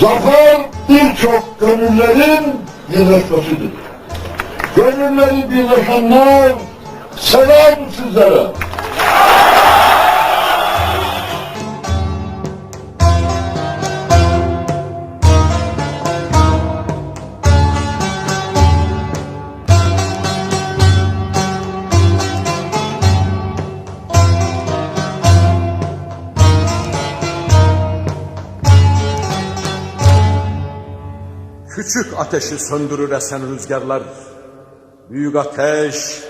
Zafer birçok gönüllerin birleşmesidir. Gönülleri birleşenler selam sizlere. Küçük ateşi söndürür esen rüzgarlar. Büyük ateş,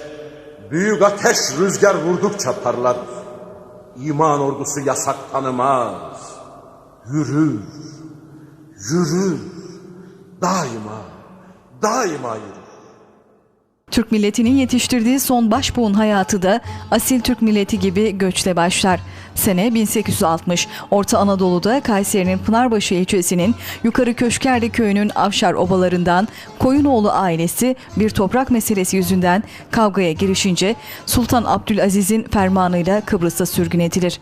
büyük ateş rüzgar vurdukça parlar. İman ordusu yasak tanımaz. Yürür, yürür, daima, daima yürür. Türk milletinin yetiştirdiği son başbuğun hayatı da asil Türk milleti gibi göçle başlar. Sene 1860. Orta Anadolu'da Kayseri'nin Pınarbaşı ilçesinin Yukarı Köşkerli köyünün Avşar obalarından Koyunoğlu ailesi bir toprak meselesi yüzünden kavgaya girişince Sultan Abdülaziz'in fermanıyla Kıbrıs'a sürgün edilir.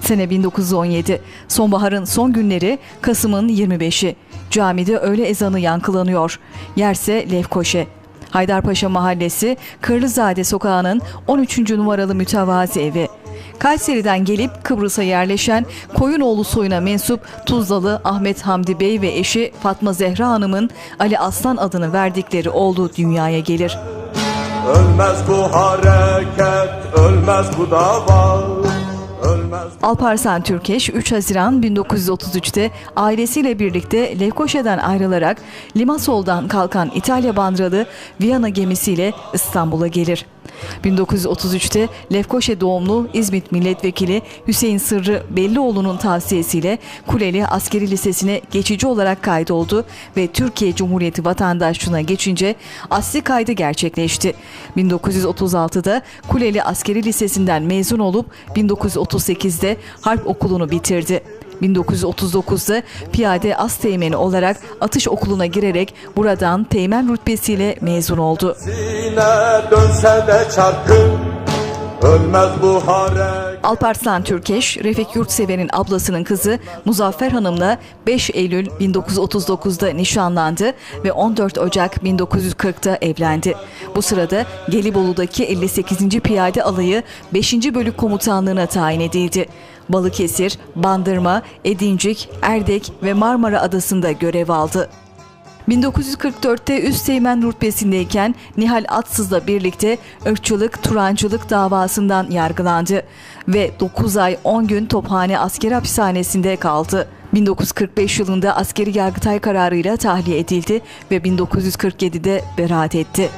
Sene 1917. Sonbaharın son günleri Kasım'ın 25'i. Camide öğle ezanı yankılanıyor. Yerse Lefkoşe. Haydarpaşa Mahallesi Kırlızade Sokağı'nın 13. numaralı mütevazi evi. Kayseri'den gelip Kıbrıs'a yerleşen Koyunoğlu soyuna mensup Tuzlalı Ahmet Hamdi Bey ve eşi Fatma Zehra Hanım'ın Ali Aslan adını verdikleri oğlu dünyaya gelir. Ölmez bu hareket, ölmez bu dava, Alparslan Türkeş 3 Haziran 1933'te ailesiyle birlikte Lefkoşa'dan ayrılarak Limassol'dan kalkan İtalya bandralı Viyana gemisiyle İstanbul'a gelir. 1933'te Lefkoşa doğumlu İzmit Milletvekili Hüseyin Sırrı Bellioğlu'nun tavsiyesiyle Kuleli Askeri Lisesi'ne geçici olarak kaydoldu ve Türkiye Cumhuriyeti vatandaşlığına geçince asli kaydı gerçekleşti. 1936'da Kuleli Askeri Lisesi'nden mezun olup 1938'de Harp Okulu'nu bitirdi. 1939'da piyade as teğmeni olarak atış okuluna girerek buradan teğmen rütbesiyle mezun oldu. Sine dönse de çarkı, ölmez bu hareket. Alparslan Türkeş, Refik Yurtsever'in ablasının kızı Muzaffer Hanım'la 5 Eylül 1939'da nişanlandı ve 14 Ocak 1940'ta evlendi. Bu sırada Gelibolu'daki 58. Piyade Alayı 5. Bölük Komutanlığı'na tayin edildi. Balıkesir, Bandırma, Edincik, Erdek ve Marmara Adası'nda görev aldı. 1944'te Üsteğmen rütbesindeyken Nihal Atsız'la birlikte ırkçılık, Turancılık davasından yargılandı ve 9 ay 10 gün Tophane Askeri Hapishanesi'nde kaldı. 1945 yılında askeri yargıtay kararıyla tahliye edildi ve 1947'de beraat etti.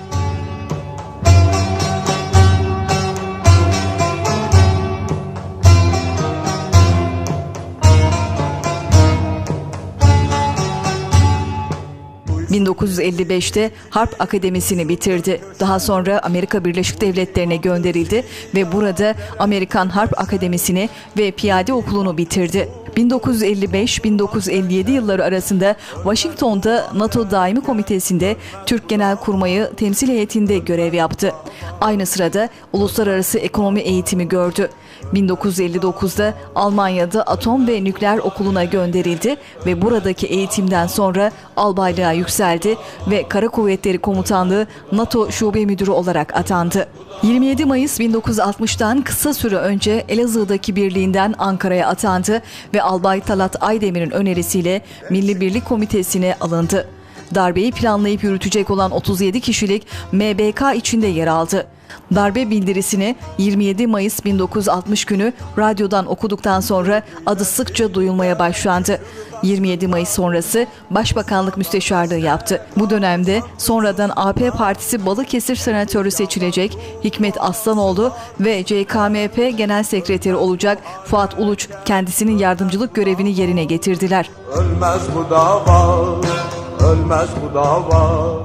...1955'te Harp Akademisi'ni bitirdi. Daha sonra Amerika Birleşik Devletleri'ne gönderildi ve burada Amerikan Harp Akademisi'ni ve Piyade Okulu'nu bitirdi. 1955-1957 yılları arasında Washington'da NATO Daimi Komitesi'nde Türk Genel Kurmayı temsil heyetinde görev yaptı. Aynı sırada uluslararası ekonomi eğitimi gördü. 1959'da Almanya'da Atom ve Nükleer Okulu'na gönderildi ve buradaki eğitimden sonra albaylığa yükseldi ve Kara Kuvvetleri Komutanlığı NATO Şube Müdürü olarak atandı. 27 Mayıs 1960'tan kısa süre önce Elazığ'daki birliğinden Ankara'ya atandı ve Albay Talat Aydemir'in önerisiyle Milli Birlik Komitesi'ne alındı. Darbeyi planlayıp yürütecek olan 37 kişilik MBK içinde yer aldı. Darbe bildirisini 27 Mayıs 1960 günü radyodan okuduktan sonra adı sıkça duyulmaya başlandı. 27 Mayıs sonrası Başbakanlık Müsteşarlığı yaptı. Bu dönemde sonradan AP Partisi Balıkesir Senatörü seçilecek Hikmet Aslanoğlu ve CKMP Genel Sekreteri olacak Fuat Uluç kendisinin yardımcılık görevini yerine getirdiler. Ölmez bu dava, ölmez bu dava.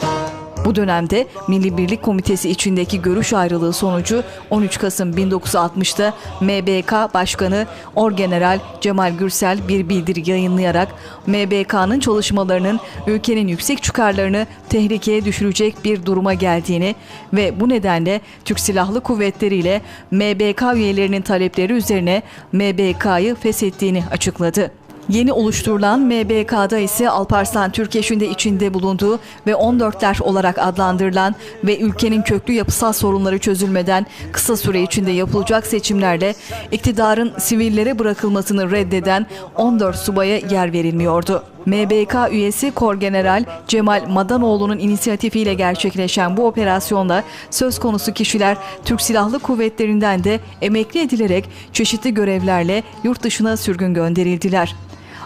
Bu dönemde Milli Birlik Komitesi içindeki görüş ayrılığı sonucu 13 Kasım 1960'da MBK Başkanı Orgeneral Cemal Gürsel bir bildiri yayınlayarak MBK'nın çalışmalarının ülkenin yüksek çıkarlarını tehlikeye düşürecek bir duruma geldiğini ve bu nedenle Türk Silahlı Kuvvetleri ile MBK üyelerinin talepleri üzerine MBK'yı feshettiğini açıkladı. Yeni oluşturulan MBK'da ise Alparslan Türkeş'in de içinde bulunduğu ve 14'ler olarak adlandırılan ve ülkenin köklü yapısal sorunları çözülmeden kısa süre içinde yapılacak seçimlerle iktidarın sivillere bırakılmasını reddeden 14 subaya yer verilmiyordu. MBK üyesi Korgeneral Cemal Madanoğlu'nun inisiyatifiyle gerçekleşen bu operasyonla söz konusu kişiler Türk Silahlı Kuvvetleri'nden de emekli edilerek çeşitli görevlerle yurt dışına sürgün gönderildiler.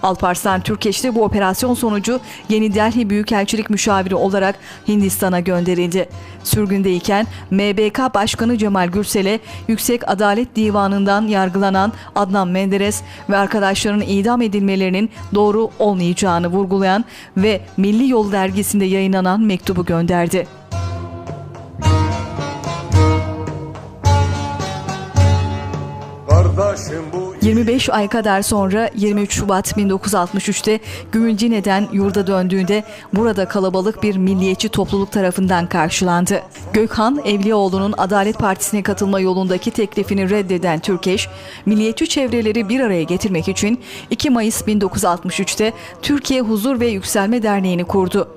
Alparslan Türkeş de bu operasyon sonucu Yeni Delhi Büyükelçilik Müşaviri olarak Hindistan'a gönderildi. Sürgündeyken MBK Başkanı Cemal Gürsel'e Yüksek Adalet Divanı'ndan yargılanan Adnan Menderes ve arkadaşlarının idam edilmelerinin doğru olmayacağını vurgulayan ve Milli Yol dergisinde yayınlanan mektubu gönderdi. 25 ay kadar sonra 23 Şubat 1963'te Gümülcine'den yurda döndüğünde burada kalabalık bir milliyetçi topluluk tarafından karşılandı. Gökhan Evliyaoğlu'nun Adalet Partisi'ne katılma yolundaki teklifini reddeden Türkeş, milliyetçi çevreleri bir araya getirmek için 2 Mayıs 1963'te Türkiye Huzur ve Yükselme Derneği'ni kurdu.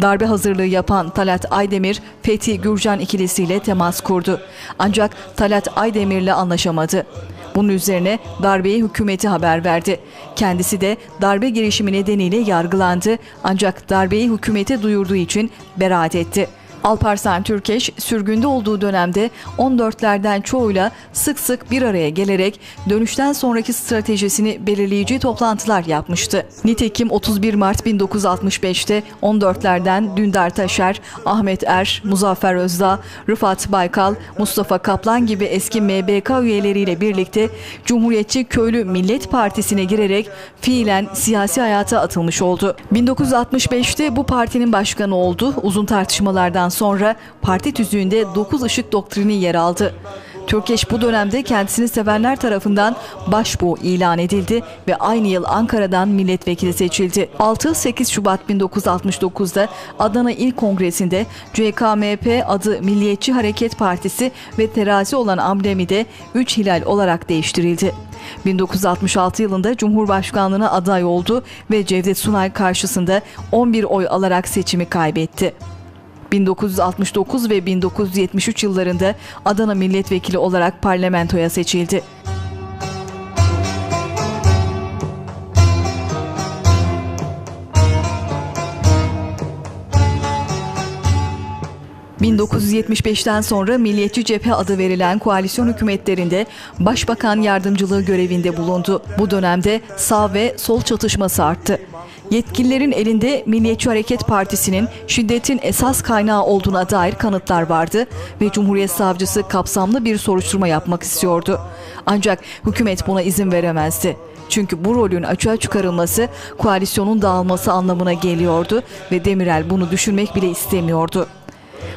Darbe hazırlığı yapan Talat Aydemir, Fethi Gürcan ikilisiyle temas kurdu. Ancak Talat Aydemir'le anlaşamadı. Bunun üzerine darbeyi hükümeti haber verdi. Kendisi de darbe girişimi nedeniyle yargılandı ancak darbeyi hükümete duyurduğu için beraat etti. Alparslan Türkeş sürgünde olduğu dönemde 14'lerden çoğuyla sık sık bir araya gelerek dönüşten sonraki stratejisini belirleyici toplantılar yapmıştı. Nitekim 31 Mart 1965'te 14'lerden Dündar Taşer, Ahmet Er, Muzaffer Özdağ, Rıfat Baykal, Mustafa Kaplan gibi eski MBK üyeleriyle birlikte Cumhuriyetçi Köylü Millet Partisi'ne girerek fiilen siyasi hayata atılmış oldu. 1965'te bu partinin başkanı oldu. Uzun tartışmalardan sonra parti tüzüğünde 9 ışık doktrini yer aldı. Türkeş bu dönemde kendisini sevenler tarafından başbuğ ilan edildi ve aynı yıl Ankara'dan milletvekili seçildi. 6-8 Şubat 1969'da Adana İl Kongresi'nde CKMP adı Milliyetçi Hareket Partisi ve terazi olan amblemi de 3 hilal olarak değiştirildi. 1966 yılında Cumhurbaşkanlığına aday oldu ve Cevdet Sunay karşısında 11 oy alarak seçimi kaybetti. 1969 ve 1973 yıllarında Adana milletvekili olarak parlamentoya seçildi. ...1975'ten sonra Milliyetçi Cephe adı verilen koalisyon hükümetlerinde başbakan yardımcılığı görevinde bulundu. Bu dönemde sağ ve sol çatışması arttı. Yetkililerin elinde Milliyetçi Hareket Partisi'nin şiddetin esas kaynağı olduğuna dair kanıtlar vardı ve Cumhuriyet Savcısı kapsamlı bir soruşturma yapmak istiyordu. Ancak hükümet buna izin veremezdi. Çünkü bu rolün açığa çıkarılması koalisyonun dağılması anlamına geliyordu ve Demirel bunu düşünmek bile istemiyordu.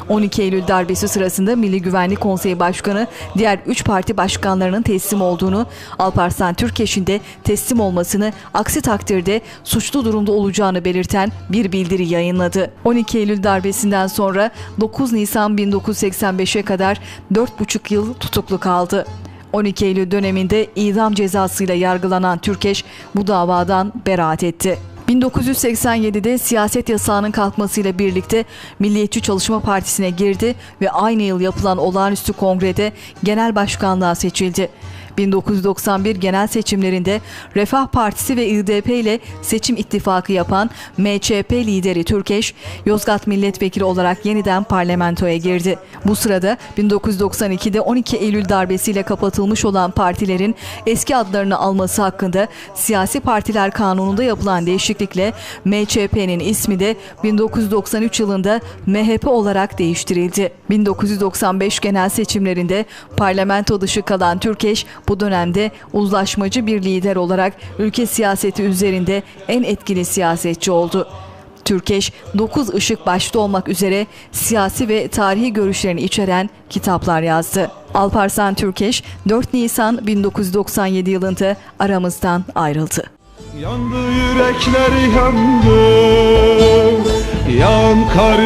12 Eylül darbesi sırasında Milli Güvenlik Konseyi Başkanı diğer 3 parti başkanlarının teslim olduğunu, Alparslan Türkeş'in de teslim olmasını, aksi takdirde suçlu durumda olacağını belirten bir bildiri yayınladı. 12 Eylül darbesinden sonra 9 Nisan 1985'e kadar 4,5 yıl tutuklu kaldı. 12 Eylül döneminde idam cezasıyla yargılanan Türkeş bu davadan beraat etti. 1987'de siyaset yasağının kalkmasıyla birlikte Milliyetçi Çalışma Partisi'ne girdi ve aynı yıl yapılan olağanüstü kongrede genel başkanlığa seçildi. 1991 genel seçimlerinde Refah Partisi ve İDP ile seçim ittifakı yapan MÇP lideri Türkeş, Yozgat milletvekili olarak yeniden parlamentoya girdi. Bu sırada 1992'de 12 Eylül darbesiyle kapatılmış olan partilerin eski adlarını alması hakkında siyasi partiler kanununda yapılan değişiklikle MÇP'nin ismi de 1993 yılında MHP olarak değiştirildi. 1995 genel seçimlerinde parlamento dışı kalan Türkeş bu dönemde uzlaşmacı bir lider olarak ülke siyaseti üzerinde en etkili siyasetçi oldu. Türkeş, 9 ışık başta olmak üzere siyasi ve tarihi görüşlerini içeren kitaplar yazdı. Alparslan Türkeş, 4 Nisan 1997 yılında aramızdan ayrıldı. Yandı yürekleri yandı Yan kar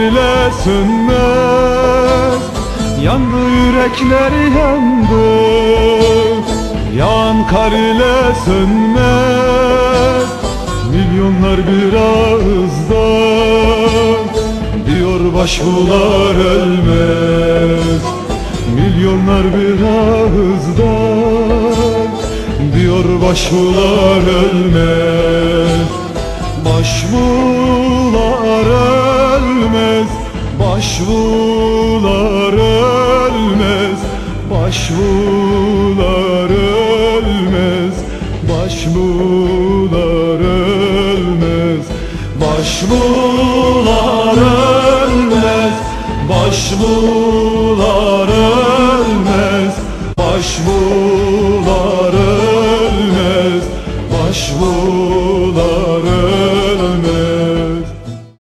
sönmez Yandı yürekleri yandı Yan kar ile sönmez Milyonlar bir Diyor başbular ölmez. Milyonlar bir Diyor başbular ölmez. Başbular ölmez. Başbular ölmez. Başbular ölmez Başbuğlar ölmez Başbuğlar ölmez Başbuğlar ölmez Başbuğlar ölmez Başbuğlar